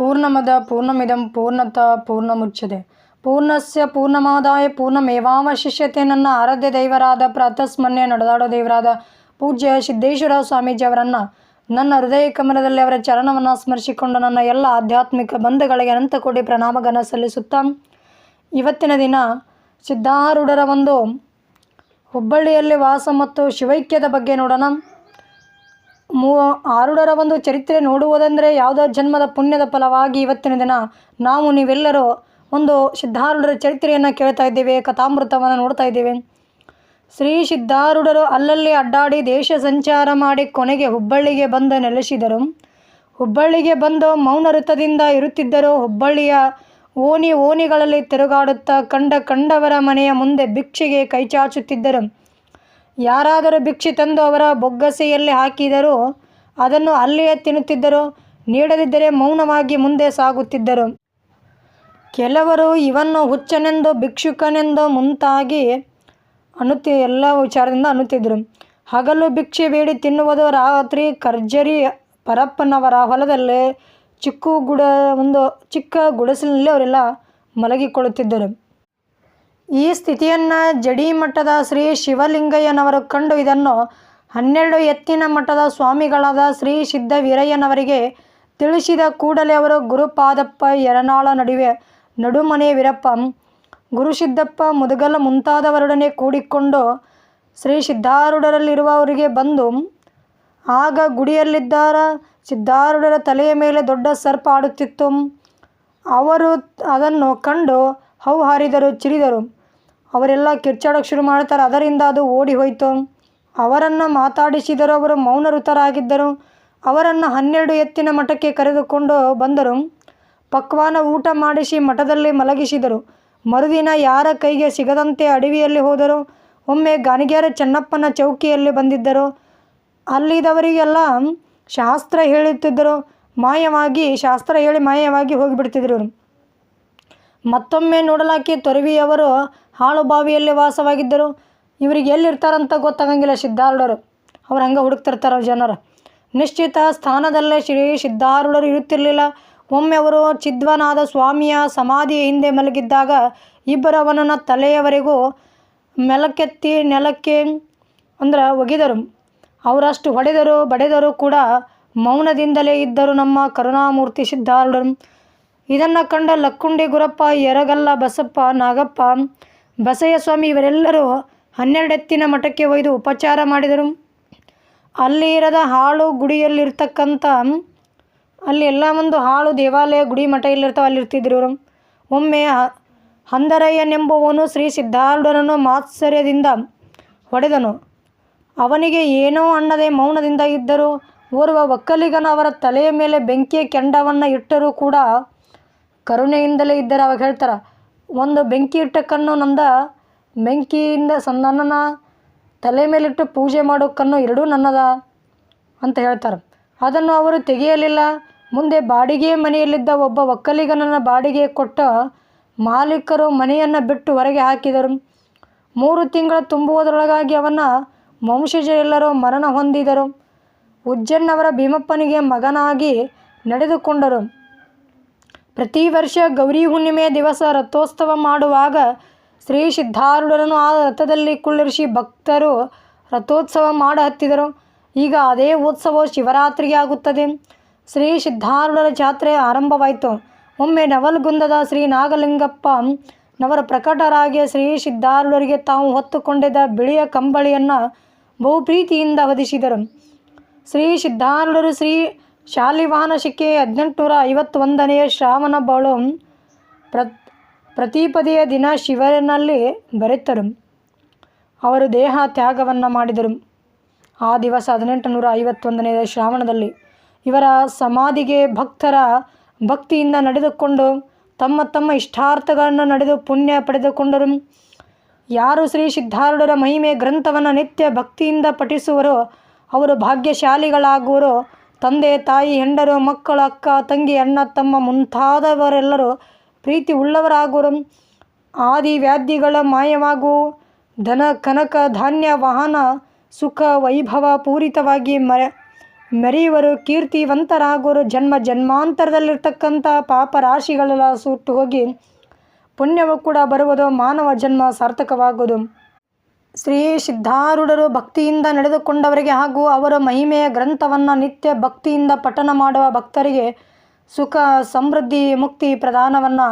ಪೂರ್ಣಮದ ಪೂರ್ಣಮಿದಂ ಪೂರ್ಣತ ಪೂರ್ಣಮುಚ್ಯತೆ. ಪೂರ್ಣಸ್ಯ ಪೂರ್ಣಮಾದಾಯ ಪೂರ್ಣಮೇವಾವಶಿಷ್ಯತೆ ನನ್ನ ಆರಾಧ್ಯ ದೈವರಾದ ಪ್ರಾತಸ್ಮನ್ಯ ನಡೆದಾಡೋ ದೇವರಾದ ಪೂಜ್ಯ ಸಿದ್ದೇಶ್ವರ ಸ್ವಾಮೀಜಿ ಅವರನ್ನು ನನ್ನ ಹೃದಯ ಕಮಲದಲ್ಲಿ ಅವರ ಚರಣವನ್ನು ಸ್ಮರಿಸಿಕೊಂಡು ನನ್ನ ಎಲ್ಲ ಆಧ್ಯಾತ್ಮಿಕ ಬಂಧುಗಳಿಗೆ ಅನಂತ ಕೋಟಿ ಪ್ರಣಾಮಗಳನ್ನು ಸಲ್ಲಿಸುತ್ತಾ ಇವತ್ತಿನ ದಿನ ಸಿದ್ಧಾರೂಢರ ಒಂದು ಹುಬ್ಬಳ್ಳಿಯಲ್ಲಿ ವಾಸ ಮತ್ತು ಶಿವೈಕ್ಯದ ಬಗ್ಗೆ ನೋಡೋಣ. ಮೂ ಆರುಡರ ಒಂದು ಚರಿತ್ರೆ ನೋಡುವುದೆಂದರೆ ಯಾವುದೋ ಜನ್ಮದ ಪುಣ್ಯದ ಫಲವಾಗಿ ಇವತ್ತಿನ ದಿನ ನಾವು ನೀವೆಲ್ಲರೂ ಒಂದು ಸಿದ್ಧಾರೂಢರ ಚರಿತ್ರೆಯನ್ನು ಕೇಳ್ತಾ ಇದ್ದೇವೆ, ಕಥಾಮೃತವನ್ನು ನೋಡ್ತಾ ಇದ್ದೇವೆ. ಶ್ರೀ ಸಿದ್ಧಾರೂಢರು ಅಲ್ಲಲ್ಲಿ ಅಡ್ಡಾಡಿ ದೇಶ ಸಂಚಾರ ಮಾಡಿ ಕೊನೆಗೆ ಹುಬ್ಬಳ್ಳಿಗೆ ಬಂದು ನೆಲೆಸಿದರು. ಹುಬ್ಬಳ್ಳಿಗೆ ಬಂದು ಮೌನ ವೃತ್ತದಿಂದ ಇರುತ್ತಿದ್ದರು. ಹುಬ್ಬಳ್ಳಿಯ ಓಣಿ ಓಣಿಗಳಲ್ಲಿ ತಿರುಗಾಡುತ್ತಾ ಕಂಡ ಕಂಡವರ ಮನೆಯ ಮುಂದೆ ಭಿಕ್ಷೆಗೆ ಕೈಚಾಚುತ್ತಿದ್ದರು ಯಾರಾದರೂ ಭಿಕ್ಷೆ ತಂದು ಅವರ ಬೊಗ್ಗಸೆಯಲ್ಲಿ ಹಾಕಿದರೂ ಅದನ್ನು ಅಲ್ಲಿಯೇ ತಿನ್ನುತ್ತಿದ್ದರು. ನೀಡದಿದ್ದರೆ ಮೌನವಾಗಿ ಮುಂದೆ ಸಾಗುತ್ತಿದ್ದರು. ಕೆಲವರು ಇವನ್ನು ಹುಚ್ಚನೆಂದು ಭಿಕ್ಷುಕನೆಂದು ಮುಂತಾಗಿ ಅನ್ನುತ್ತಿ ಎಲ್ಲ ವಿಚಾರದಿಂದ ಅನ್ನುತ್ತಿದ್ದರು. ಹಗಲು ಭಿಕ್ಷೆ ಬೇಡಿ ತಿನ್ನುವುದು, ರಾತ್ರಿ ಕರ್ಜರಿ ಪರಪ್ಪನವರ ಹೊಲದಲ್ಲಿ ಚಿಕ್ಕ ಗುಡ ಒಂದು ಚಿಕ್ಕ ಗುಡಸಿನಲ್ಲಿ ಅವರೆಲ್ಲ ಮಲಗಿಕೊಳ್ಳುತ್ತಿದ್ದರು. ಈ ಸ್ಥಿತಿಯನ್ನು ಜಡಿ ಮಠದ ಶ್ರೀ ಶಿವಲಿಂಗಯ್ಯನವರು ಕಂಡು ಇದನ್ನು ಹನ್ನೆರಡು ಎತ್ತಿನ ಮಠದ ಸ್ವಾಮಿಗಳಾದ ಶ್ರೀ ಸಿದ್ಧ ವೀರಯ್ಯನವರಿಗೆ ತಿಳಿಸಿದ ಕೂಡಲೇ ಅವರು ಗುರುಪಾದಪ್ಪ ಯರನಾಳ ನಡುವೆ ನಡುಮನೆ ವೀರಪ್ಪ ಗುರುಸಿದ್ದಪ್ಪ ಮುದಗಲ ಮುಂತಾದವರೊಡನೆ ಕೂಡಿಕೊಂಡು ಶ್ರೀ ಸಿದ್ಧಾರೂಢರಲ್ಲಿರುವವರಿಗೆ ಬಂದು, ಆಗ ಗುಡಿಯಲ್ಲಿದ್ದಾರ, ಸಿದ್ಧಾರೂಢರ ತಲೆಯ ಮೇಲೆ ದೊಡ್ಡ ಸರ್ಪ ಆಡುತ್ತಿತ್ತು. ಅವರು ಅದನ್ನು ಕಂಡು ಹೌಹಾರಿದರು, ಚಿರಿದರು. ಅವರೆಲ್ಲ ಕಿರ್ಚಾಡೋಕೆ ಶುರು ಮಾಡ್ತಾರೆ. ಅದರಿಂದ ಅದು ಓಡಿ ಹೋಯಿತು. ಅವರನ್ನು ಮಾತಾಡಿಸಿದರು ಅವರು ಮೌನವೃತರಾಗಿದ್ದರು ಅವರನ್ನು ಹನ್ನೆರಡು ಎತ್ತಿನ ಮಠಕ್ಕೆ ಕರೆದುಕೊಂಡು ಬಂದರು. ಪಕ್ವಾನ ಊಟ ಮಾಡಿಸಿ ಮಠದಲ್ಲಿ ಮಲಗಿಸಿದರು. ಮರುದಿನ ಯಾರ ಕೈಗೆ ಸಿಗದಂತೆ ಅಡವಿಯಲ್ಲಿ ಹೋದರು. ಒಮ್ಮೆ ಗಾನಿಗ್ಯಾರ ಚೆನ್ನಪ್ಪನ ಚೌಕಿಯಲ್ಲಿ ಬಂದಿದ್ದರು. ಅಲ್ಲಿದವರಿಗೆಲ್ಲ ಶಾಸ್ತ್ರ ಹೇಳುತ್ತಿದ್ದರು. ಮಾಯವಾಗಿ, ಶಾಸ್ತ್ರ ಹೇಳಿ ಮಾಯವಾಗಿ ಹೋಗಿಬಿಡ್ತಿದ್ರು. ಮತ್ತೊಮ್ಮೆ ನೋಡಲಾಕಿ ತೊರವಿಯವರು ಹಾಳು ಬಾವಿಯಲ್ಲಿ ವಾಸವಾಗಿದ್ದರು. ಇವರಿಗೆ ಎಲ್ಲಿರ್ತಾರಂತ ಗೊತ್ತಾಗಂಗಿಲ್ಲ ಸಿದ್ಧಾರೂಢರು. ಅವ್ರು ಹಂಗೆ ಹುಡುಕ್ತಿರ್ತಾರೆ ಜನರು. ನಿಶ್ಚಿತ ಸ್ಥಾನದಲ್ಲೇ ಶ್ರೀ ಸಿದ್ಧಾರೂಢರು ಇರುತ್ತಿರಲಿಲ್ಲ. ಒಮ್ಮೆ ಅವರು ಚಿದ್ವನಾದ ಸ್ವಾಮಿಯ ಸಮಾಧಿಯ ಹಿಂದೆ ಮಲಗಿದ್ದಾಗ ಇಬ್ಬರು ಅವನನ್ನು ತಲೆಯವರೆಗೂ ಮೆಲಕ್ಕೆತ್ತಿ ನೆಲಕ್ಕೆ ಅಂದ್ರೆ ಒಗೆದರು. ಅವರಷ್ಟು ಹೊಡೆದರು ಬಡೆದರು ಕೂಡ ಮೌನದಿಂದಲೇ ಇದ್ದರು ನಮ್ಮ ಕರುಣಾಮೂರ್ತಿ ಸಿದ್ಧಾರೂಢರು. ಇದನ್ನು ಕಂಡ ಲಕ್ಕುಂಡಿ ಗುರಪ್ಪ ಯರಗಲ್ಲ ಬಸಪ್ಪ, ನಾಗಪ್ಪ ಬಸಯ್ಯ ಸ್ವಾಮಿ ಇವರೆಲ್ಲರೂ ಹನ್ನೆರಡೆತ್ತಿನ ಮಠಕ್ಕೆ ಒಯ್ದು ಉಪಚಾರ ಮಾಡಿದರು. ಅಲ್ಲಿ ಇರದ ಹಾಳು ಗುಡಿಯಲ್ಲಿರ್ತಕ್ಕಂಥ, ಅಲ್ಲಿ ಎಲ್ಲ ಒಂದು ಹಾಳು ದೇವಾಲಯ ಗುಡಿ ಮಠ ಇಲ್ಲಿರ್ತಾವೆ, ಅಲ್ಲಿರ್ತಿದ್ರು. ಇವರು ಒಮ್ಮೆ ಹಂದರಯ್ಯನೆಂಬುವನು ಶ್ರೀ ಸಿದ್ಧಾರ್ಢನನ್ನು ಮಾತ್ಸರ್ಯದಿಂದ ಹೊಡೆದನು. ಅವನಿಗೆ ಏನೋ ಅನ್ನದೆ ಮೌನದಿಂದ ಇದ್ದರು. ಓರ್ವ ಒಕ್ಕಲಿಗನ ಅವರ ತಲೆಯ ಮೇಲೆ ಬೆಂಕಿಯ ಕೆಂಡವನ್ನು ಇಟ್ಟರೂ ಕೂಡ ಕರುಣೆಯಿಂದಲೇ ಇದ್ದರೆ. ಅವಾಗ ಹೇಳ್ತಾರೆ ಒಂದು ಬೆಂಕಿ ಇಟ್ಟ ಕಣ್ಣು ನಂದ, ಬೆಂಕಿಯಿಂದ ಸನ್ನನ್ನ ತಲೆ ಮೇಲಿಟ್ಟು ಪೂಜೆ ಮಾಡೋ ಕಣ್ಣು ಎರಡೂ ನನ್ನದ ಅಂತ ಹೇಳ್ತಾರೆ. ಅದನ್ನು ಅವರು ತೆಗೆಯಲಿಲ್ಲ. ಮುಂದೆ ಬಾಡಿಗೆ ಮನೆಯಲ್ಲಿದ್ದ ಒಬ್ಬ ಒಕ್ಕಲಿಗನನ್ನು ಬಾಡಿಗೆ ಕೊಟ್ಟ ಮಾಲೀಕರು ಮನೆಯನ್ನು ಬಿಟ್ಟು ಹೊರಗೆ ಹಾಕಿದರು. ಮೂರು ತಿಂಗಳ ತುಂಬುವುದರೊಳಗಾಗಿ ಅವನ ವಂಶಜರೆಲ್ಲರೂ ಮರಣ ಹೊಂದಿದರು. ಉಜ್ಜನ್ನವರ ಭೀಮಪ್ಪನಿಗೆ ಮಗನಾಗಿ ನಡೆದುಕೊಂಡರು. ಪ್ರತಿ ವರ್ಷ ಗೌರಿ ಹುಣ್ಣಿಮೆ ದಿವಸ ರಥೋತ್ಸವ ಮಾಡುವಾಗ ಶ್ರೀ ಸಿದ್ಧಾರೂಢರನ್ನು ಆ ರಥದಲ್ಲಿ ಕುಳ್ಳಿರಿಸಿ ಭಕ್ತರು ರಥೋತ್ಸವ ಮಾಡ ಹತ್ತಿದರು. ಈಗ ಅದೇ ಉತ್ಸವ ಶಿವರಾತ್ರಿಗೆ ಆಗುತ್ತದೆ. ಶ್ರೀ ಸಿದ್ಧಾರೂಢರ ಜಾತ್ರೆ ಆರಂಭವಾಯಿತು. ಒಮ್ಮೆ ನವಲ್ಗುಂದದ ಶ್ರೀ ನಾಗಲಿಂಗಪ್ಪ ನವರ ಪ್ರಕಟರಾಗಿ ಶ್ರೀ ಸಿದ್ಧಾರೂಢರಿಗೆ ತಾವು ಹೊತ್ತುಕೊಂಡಿದ್ದ ಬಿಳಿಯ ಕಂಬಳಿಯನ್ನು ಬಹುಪ್ರೀತಿಯಿಂದ ವಧಿಸಿದರು ಶ್ರೀ ಸಿದ್ಧಾರೂಢರು ಶ್ರೀ ಶಾಲಿವಾಹನ ಶಿಕೆ ಹದಿನೆಂಟುನೂರ ಐವತ್ತೊಂದನೆಯ ಶ್ರಾವಣ ಬಾಳು ಪ್ರ, ಪ್ರತಿಪದಿಯ ದಿನ ಶಿವನಲ್ಲಿ ಬರೆತರು ಅವರು ದೇಹ ತ್ಯಾಗವನ್ನು ಮಾಡಿದರು. ಆ ದಿವಸ ಹದಿನೆಂಟು ನೂರ ಐವತ್ತೊಂದನೆಯ ಶ್ರಾವಣದಲ್ಲಿ ಇವರ ಸಮಾಧಿಗೆ ಭಕ್ತರ ಭಕ್ತಿಯಿಂದ ನಡೆದುಕೊಂಡು ತಮ್ಮ ತಮ್ಮ ಇಷ್ಟಾರ್ಥಗಳನ್ನು ನಡೆದು ಪುಣ್ಯ ಪಡೆದುಕೊಂಡರು. ಯಾರು ಶ್ರೀ ಸಿದ್ಧಾರೂಢರ ಮಹಿಮೆ ಗ್ರಂಥವನ್ನು ನಿತ್ಯ ಭಕ್ತಿಯಿಂದ ಪಠಿಸುವರೋ, ಅವರು ಭಾಗ್ಯಶಾಲಿಗಳಾಗುವರು ತಂದೆ, ತಾಯಿ, ಹೆಂಡರು, ಮಕ್ಕಳು, ಅಕ್ಕ, ತಂಗಿ, ಅಣ್ಣ, ತಮ್ಮ ಮುಂತಾದವರೆಲ್ಲರೂ ಪ್ರೀತಿ ಉಳ್ಳವರಾಗುವರು. ಆದಿ ವ್ಯಾಧಿಗಳ ಮಾಯವಾಗು ಧನ, ಕನಕ, ಧಾನ್ಯ, ವಾಹನ, ಸುಖ, ವೈಭವ ಪೂರಿತವಾಗಿ ಮರೆ, ಮೆರೆಯುವರು. ಕೀರ್ತಿವಂತರಾಗುವರು. ಜನ್ಮ ಜನ್ಮಾಂತರದಲ್ಲಿರ್ತಕ್ಕಂಥ ಪಾಪ ರಾಶಿಗಳೆಲ್ಲ ಸುಟ್ಟು ಹೋಗಿ ಪುಣ್ಯವು ಕೂಡ ಬರುವುದು ಮಾನವ ಜನ್ಮ ಸಾರ್ಥಕವಾಗುವುದು. ಶ್ರೀ ಸಿದ್ಧಾರೂಢರು ಭಕ್ತಿಯಿಂದ ನಡೆದುಕೊಂಡವರಿಗೆ ಹಾಗೂ ಅವರ ಮಹಿಮೆಯ ಗ್ರಂಥವನ್ನು ನಿತ್ಯ ಭಕ್ತಿಯಿಂದ ಪಠನ ಮಾಡುವ ಭಕ್ತರಿಗೆ ಸುಖ, ಸಮೃದ್ಧಿ, ಮುಕ್ತಿ ಪ್ರದಾನವನ್ನು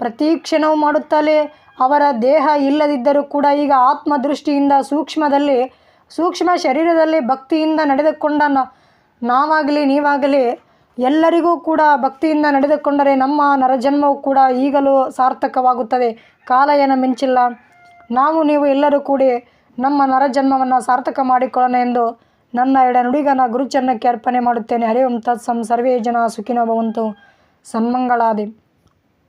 ಪ್ರತೀಕ್ಷಣವು ಮಾಡುತ್ತಲೇ ಅವರ ದೇಹ ಇಲ್ಲದಿದ್ದರೂ ಕೂಡ ಈಗ ಆತ್ಮದೃಷ್ಟಿಯಿಂದ ಸೂಕ್ಷ್ಮದಲ್ಲಿ, ಸೂಕ್ಷ್ಮ ಶರೀರದಲ್ಲಿ ಭಕ್ತಿಯಿಂದ ನಡೆದುಕೊಂಡ ನಾವಾಗಲಿ ನೀವಾಗಲಿ ಎಲ್ಲರಿಗೂ ಕೂಡ ಭಕ್ತಿಯಿಂದ ನಡೆದುಕೊಂಡರೆ ನಮ್ಮ ನರಜನ್ಮವು ಕೂಡ ಈಗಲೂ ಸಾರ್ಥಕವಾಗುತ್ತದೆ. ಕಾಲ ಏನ ಮಿಂಚಿಲ್ಲ. ನಾವು ನೀವು ಎಲ್ಲರೂ ಕೂಡಿ ನಮ್ಮ ನರಜನ್ಮವನ್ನು ಸಾರ್ಥಕ ಮಾಡಿಕೊಳ್ಳೋಣ ಎಂದು ನನ್ನ ಎಡ ನುಡಿಗನ ಗುರುಚರಣಕ್ಕೆ ಅರ್ಪಣೆ ಮಾಡುತ್ತೇನೆ. ಹರಿ ಓಂ ತತ್ಸಂ ಸರ್ವೇ ಜನ ಸುಖಿನೋ ಭವಂತು. ಸನ್ಮಂಗಳಾದಿ.